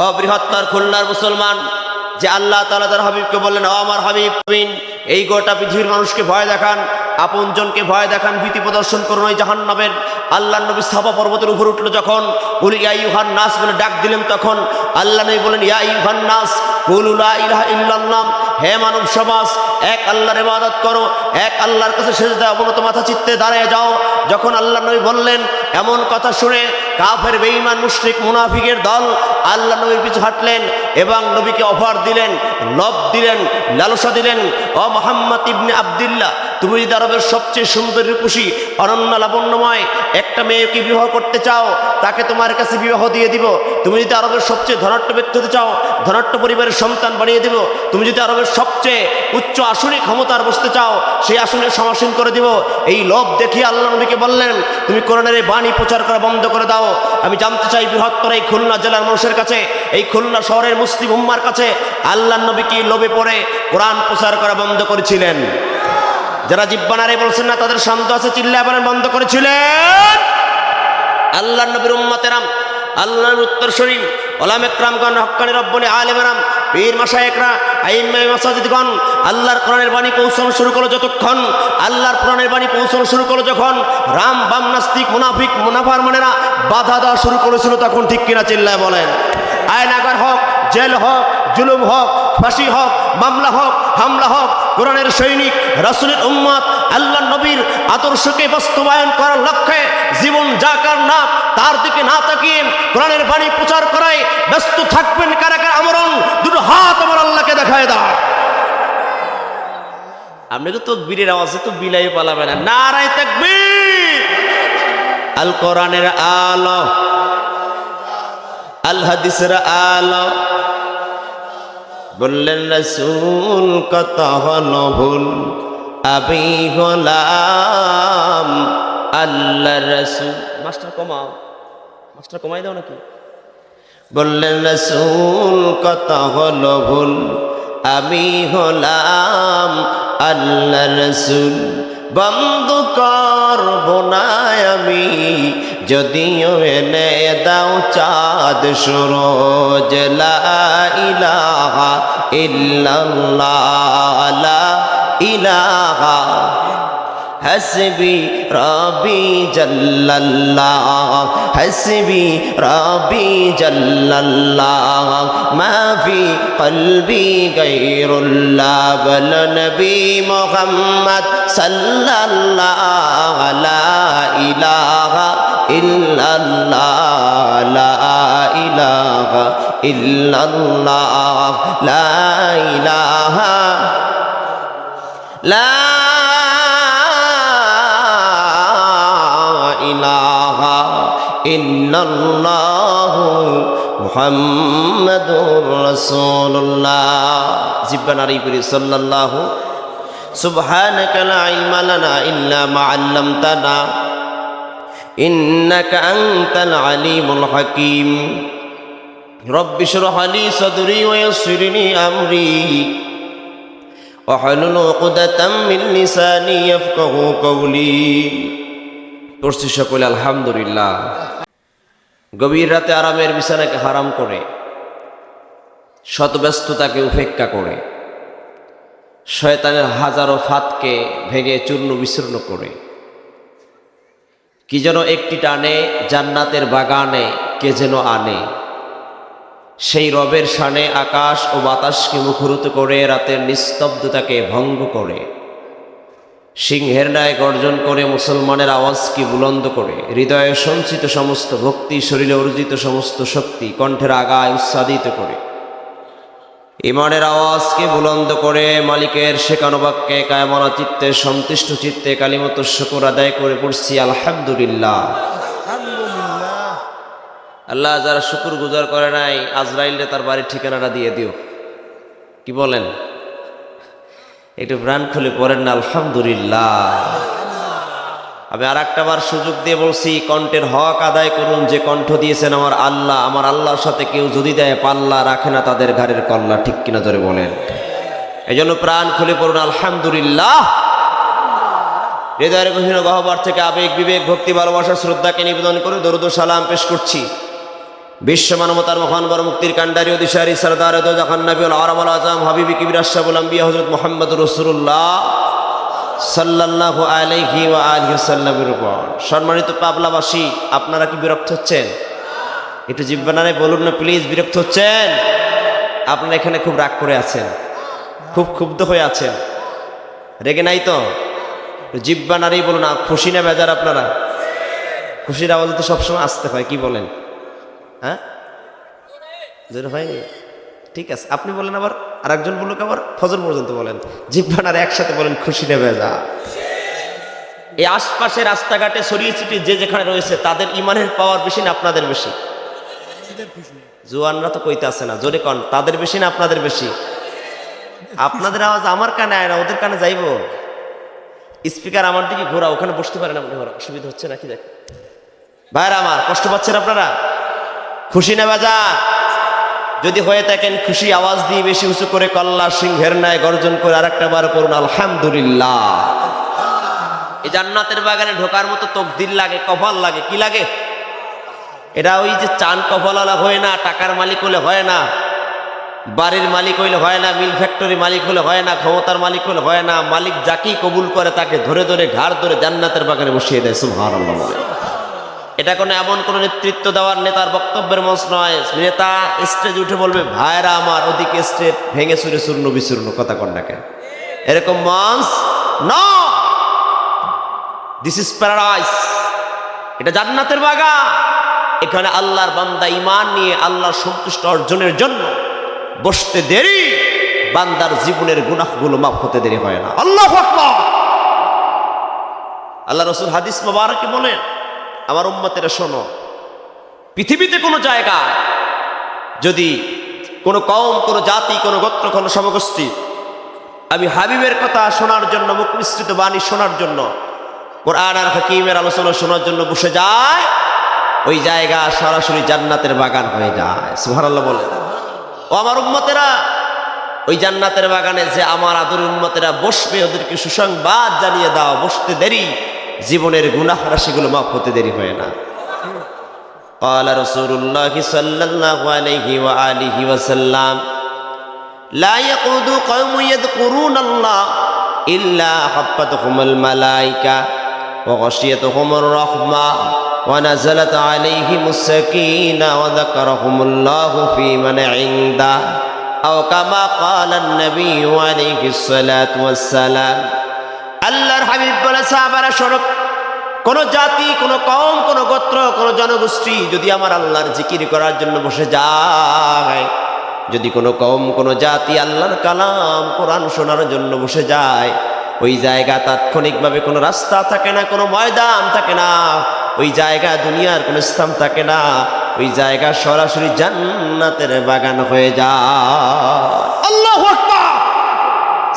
ও বৃহত্তর খুলনার মুসলমান, যে আল্লাহ তালা তার হাবিবকে বললেন, ও আমার হাবিব বিন এই গোটা পৃথিবীর মানুষকে ভয় দেখান, আপনজনকে ভয় দেখান, ভীতি প্রদর্শন করুন ওই জাহান জাহান্নাবের আল্লাহ নবী সাফা পর্বতের উপর উঠল যখন উনি ইয়া ইউহান নাস বলে ডাক দিলেন তখন। আল্লাহ নবী বলেন ইয়া ইউহান নাস ইল্লাল্লাহ, হে মানব সমাজ, এক আল্লাহর ইবাদত করো, এক আল্লাহর কাছে সেজদা অবনত মাথা চিত্তে দাঁড়িয়ে যাও। যখন আল্লাহ নবী বললেন, এমন কথা শুনে কাফের, বেঈমান, মুশরিক, মুনাফিকের দল আল্লাহ নবীর পিছু হাঁটলেন এবং নবীকে অফার দিলেন লব দিলেন, লালসা দিলেন। ও মোহাম্মদ ইবনে আবদুল্লাহ, তুমি যদি আরবের সবচেয়ে সুন্দর রূপসী, অনন্য লাবণ্যময় একটা মেয়েকে বিবাহ করতে চাও, তাকে তোমার কাছে বিবাহ দিয়ে দিব। তুমি যদি আরবের সবচেয়ে ধনাট্য ব্যক্তি হতে চাও ধনাট্য পরিবারের সন্তান বানিয়ে দিব। তুমি যদি আরবের সবচেয়ে উচ্চ আসনে ক্ষমতার বসতে চাও, সেই আসনে সমাসীন করে দিব। এই লোভ দেখিয়ে আল্লাহ নবীকে বললেন, তুমি করোনার বাণী প্রচার করা বন্ধ করে দাও। আমি জানতে চাই বৃহত্তর এই খুলনা জেলার মানুষের কাছে, এই খুলনা শহরের মুসলিম উম্মার কাছে আল্লাহ নবী কি লোভে পড়ে কোরআন প্রচার করা বন্ধ করেছিলেন? যারা জিব্বানারে বলছেন না, তাদের শান্ত আছে বলেন বন্ধ করেছিলেন। আল্লাহ নবীর উম্মতেরাম আল্লাহর উত্তর শরীফ ওলাম একরামগণ হক্কানি রব্বনী আলেমেরাম পীর মাসায়েকরা আইম্মাই মাসাজিদগণ আল্লাহর কোরআনের বাণী পৌঁছানো শুরু করল যতক্ষণ, আল্লাহর কোরআনের বাণী পৌঁছানো শুরু করল যখন রাম বাম নাস্তিক মুনাফিক মুনাফার মনেরা বাধা দেওয়া শুরু করেছিল তখন ঠিক কিনা চিল্লায় বলেন, আয়নাগার হোক, জেল হোক, জুলুম হোক, ফাঁসি হোক, মামলা হোক, হামলা হোক, কোরআনের সৈনিক, রাসুলের উম্মত আল্লাহ নবীর আদর্শকে বাস্তবায়ন করার লক্ষ্যে জীবন যাকার না, তার দিকে না তাকিয়ে কোরআনের বাণী প্রচার করায় ব্যস্ত থাকবেন কারা কারা আমরণ, দুটো দেখায় দাও আপনি তো বীরের আওয়াজে তো বিলাই পালাবে না। নারায় তাকবীর। আল কোরআনের আলো। আল হাদিসের আলো। বললেন রসুল কত হল ভুল। আমি হলাম আল্লাহ রসুল। মাস্টার কমাও। মাস্টার কমাই দাও নাকি? বললেন রসুল কত হল ভুল। আমি হলাম আল্লাহ রসুল। বন্ধ করব না আমি, যদিও এনে দাও চাঁদ সুরজ ইলাহা ইল্লাল্লাহ حسبي ربي جل الله حسبي ربي جل الله ما في قلبي غير الله بل نبي محمد صلى الله لا إله إلا الله لا إله إلا الله لا إله لا إلا الله محمد رسول الله زبنا ريبري صلى الله سبحانك لا علم لنا إلا ما علمتنا إنك أنت العليم الحكيم رب اشرح لي صدري ويسر لي أمري واحلل عقدة من لساني يفقه قولي পড়ছি সকলে আলহামদুলিল্লাহ গভীর রাতে আরামের বিছানাকে হারাম করে, শতব্যস্ততাকে উপেক্ষা করে, শয়তানের হাজারো ফাতকে ভেঙে চূর্ণ বিচূর্ণ করে। কি যেন একটি টানে জান্নাতের বাগানে কে যেন আনে। সেই রবের শানে আকাশ ও বাতাসকে মুখরিত করে রাতের নিস্তব্ধতাকে ভঙ্গ করে। সিংহের ন্যায় গর্জন করে মুসলমানের আওয়াজকে বুলন্দ করে, হৃদয়ে সঞ্চিত সমস্ত ভক্তি, শরীরে অর্জিত সমস্ত শক্তি কণ্ঠের আগায় উৎসাদিত করে। ইমানের আওয়াজকে বুলন্দ করে মালিকের শেখানো বাক্যে কায়মনা চিত্তে, সন্তুষ্ট চিত্তে কালিমত শকর আদায় করে পড়ছি, আলহামদুলিল্লাহ। আল্লাহ যারা শুকুর গুজার করে নাই আজরাইলে তার বাড়ির ঠিকানাটা দিয়ে দিও। কি বলেন? একটু প্রাণ খুলে পড়েন না, আলহামদুলিল্লাহ। আমি আর বার সুযোগ দিয়ে বলছি, কণ্ঠের হক আদায় করুন, যে কণ্ঠ দিয়েছেন আমার আল্লাহ, আমার আল্লাহর সাথে কেউ যদি দেয় পাল্লা রাখে না, তাদের ঘাড়ের কল্লা, ঠিক কিনা ধরে বলেন। এই জন্য প্রাণ খুলে পড়ুন, আলহামদুলিল্লাহ। হৃদয়ের গভীর গহবর থেকে আবেগ, বিবেক, ভক্তি, ভালোবাসা, শ্রদ্ধাকে নিবেদন করে দরুদ সালাম পেশ করছি। বিশ্ব মানবতার মহান বড় মুক্তির কান্ডারি অদিশারি সরদার যখন নবীল আরবুল আজম, হাবিবি কিবির আম্বিয়া হজরত মোহাম্মদ রসুল্লাহ ওয়া আলিহি সাল্লামের উপর। সম্মানিত পাবলাবাসী, আপনারা কি বিরক্ত হচ্ছেন? একটু জিব্বানারে বলুন না প্লিজ বিরক্ত হচ্ছেন? আপনারা এখানে খুব রাগ করে আছেন, খুব ক্ষুব্ধ হয়ে আছেন। রেগে নাই তো? জিব্বানারেই বলুন খুশি না বেজার আপনারা? খুশির আওয়াজ তো সবসময় আসতে হয়, কি বলেন? হ্যাঁ? হয়নি ঠিক আছে। আপনি বলেন আবার আর একজন বলুক আবার, ফজর পর্যন্ত বলেন। জিব্বানার একসাথে বলেন, খুশি নেবে যা এই আশপাশে রাস্তাঘাটে, ছড়িয়ে ছিটিয়ে যে যেখানে রয়েছে, তাদের ইমানের পাওয়ার বেশি না, আপনাদের বেশি? জুয়ানরা তো কইতে আসে না, জোরে কন, তাদের বেশি না, আপনাদের বেশি? আপনাদের আওয়াজ আমার কানে আয় না, ওদের কানে যাইবো? স্পিকার আমার দিকে ঘোরা ওখানে বসতে পারেন আপনি ঘোরা অসুবিধা হচ্ছে নাকি দেখ ভাইরা আমার, কষ্ট পাচ্ছেন আপনারা? খুশি না বাজা যদি হয়ে থাকেন খুশি, আওয়াজ দিয়ে বেশি উঁচু করে কল্লা, সিংহের ন্যায় গর্জন করে আর একটা বার করুন আলহামদুলিল্লাহ। এই জান্নাতের বাগানে ঢোকার মতো তকদির লাগে, কপাল লাগে, কি লাগে? এটা ওই যে চান কপালালা হয় না, টাকার মালিক হলে হয় না, বাড়ির মালিক হইলে হয় না, মিল ফ্যাক্টরি মালিক হলে হয় না, ক্ষমতার মালিক হলে হয় না, মালিক যাকেই কবুল করে তাকে ধরে ধরে ঘাড় ধরে জান্নাতের বাগানে বসিয়ে দেয় বলে এটা কোনো এমন কোনো নেতৃত্ব দেওয়ার নেতার বক্তব্যের মঞ্চ নয়। নেতা স্টেজ উঠে বলবে, ভাইরা আমার, ওদিকে স্টেজ ভেঙে চুরে চূর্ণ বিচূর্ণ, কথা কন না কেন? এরকম মঞ্চ ন দিস ইজ প্যারাডাইস এটা জান্নাতের বাগান। এখানে আল্লাহর বান্দা ইমান নিয়ে আল্লাহর সন্তুষ্ট অর্জনের জন্য বসতে দেরি। বান্দার জীবনের গুনাহগুলো মাফ হতে দেরি হয় না। আল্লাহ আল্লাহ রসুল হাদিস মোবারকে বলেন আমার উম্মতেরা শোনো, পৃথিবীতে কোনো জায়গা যদি কোনো কম কোনো জাতি, কোনো গোত্র, কোনো সমগোষ্ঠী আমি হাবিবের কথা শোনার জন্য, মুখ মিশ্রিত বাণী শোনার জন্য, কোরআন আর হাকিমের আলোচনা শোনার জন্য বসে যায়, ওই জায়গা সরাসরি জান্নাতের বাগান হয়ে যায়। সুহারাল্লাহ বলে ও আমার উম্মতেরা, ওই জান্নাতের বাগানে যে আমার আদর উন্মতেরা বসবে, ওদেরকে সুসংবাদ জানিয়ে দাও, বসতে দেরি। জীবনের গুনাহ রাশিগুলো মাফ হতে দেরি হয় না قال رسول الله صلى الله عليه وآله وسلم لا يقعد قوم يذكرون الله إلا حفتهم الملائكة وغشيتهم الرحمة ونزلت عليهم السكينة وذكرهم الله في من عنده أو كما قال النبي عليه الصلاة والسلام আল্লাহর হাবিব বলে সাহাবারা স্বরূপ কোন জাতি কোন কম কোন গোত্র কোন জনগোষ্ঠী যদি আমার আল্লাহর জিকির করার জন্য বসে যায় যদি কোনো কম কোনো জাতি আল্লাহর কালাম কোরআন শোনার জন্য বসে যায় ওই জায়গা তাৎক্ষণিকভাবে কোনো রাস্তা থাকে না কোনো ময়দান থাকে না ওই জায়গা দুনিয়ার কোনো স্থান থাকে না ওই জায়গা সরাসরি জান্নাতের বাগান হয়ে যায়। আল্লাহ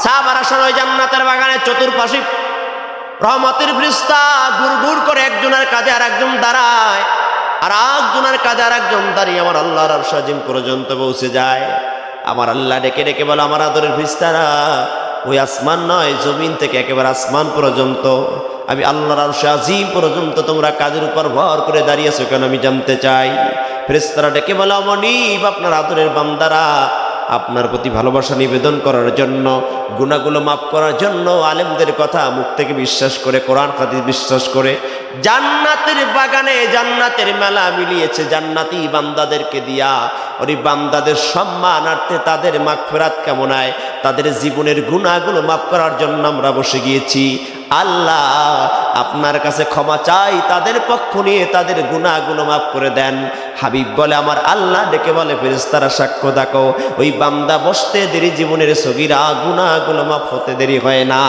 সাহাবারা সবাই জান্নাতের বাগানের চতুর্পাশে রহমতের বৃষ্টা ঘুর ঘুর করে একজনের কাজে আর একজন দাঁড়ায়, আর একজনের কাজে আর একজন দাঁড়িয়ে আমার আল্লাহর সাজিম পর্যন্ত পৌঁছে যায়। আমার আল্লাহ ডেকে ডেকে বলে, আমার আদরের ফিস্তারা ওই আসমান নয়, জমিন থেকে একেবারে আসমান পর্যন্ত। আমি আল্লাহর আর আজিম পর্যন্ত তোমরা কাজের উপর ভর করে দাঁড়িয়েছো কেন আমি জানতে চাই? ফেরেস্তারা ডেকে বলে, অমনিব আপনার আদরের বান্দারা আপনার প্রতি ভালোবাসা নিবেদন করার জন্য, গুণাগুলো মাফ করার জন্য আলেমদের কথা মুখ থেকে বিশ্বাস করে, কোরআন, হাদিস বিশ্বাস করে, জান্নাতের বাগানে জান্নাতের মেলা মিলিয়েছে, জান্নাতি বান্দাদেরকে দিয়া। ওই বান্দাদের সম্মানার্থে তাদের মাগ ফেরাত কামনায় তাদের জীবনের গুণাগুলো মাফ করার জন্য আমরা বসে গিয়েছি। আল্লাহ আপনার কাছে ক্ষমা চাই, তাদের পক্ষ নিয়ে তাদের গুণাগুলো মাফ করে দেন। হাবিব বলে, আমার আল্লাহ ডেকে বলে ফেরেস্তারা সাক্ষ্য দেখো, ওই বান্দা বসতে দেরি, জীবনের সগিরা গুণাগুলো মাফ হতে দেরি হয় না।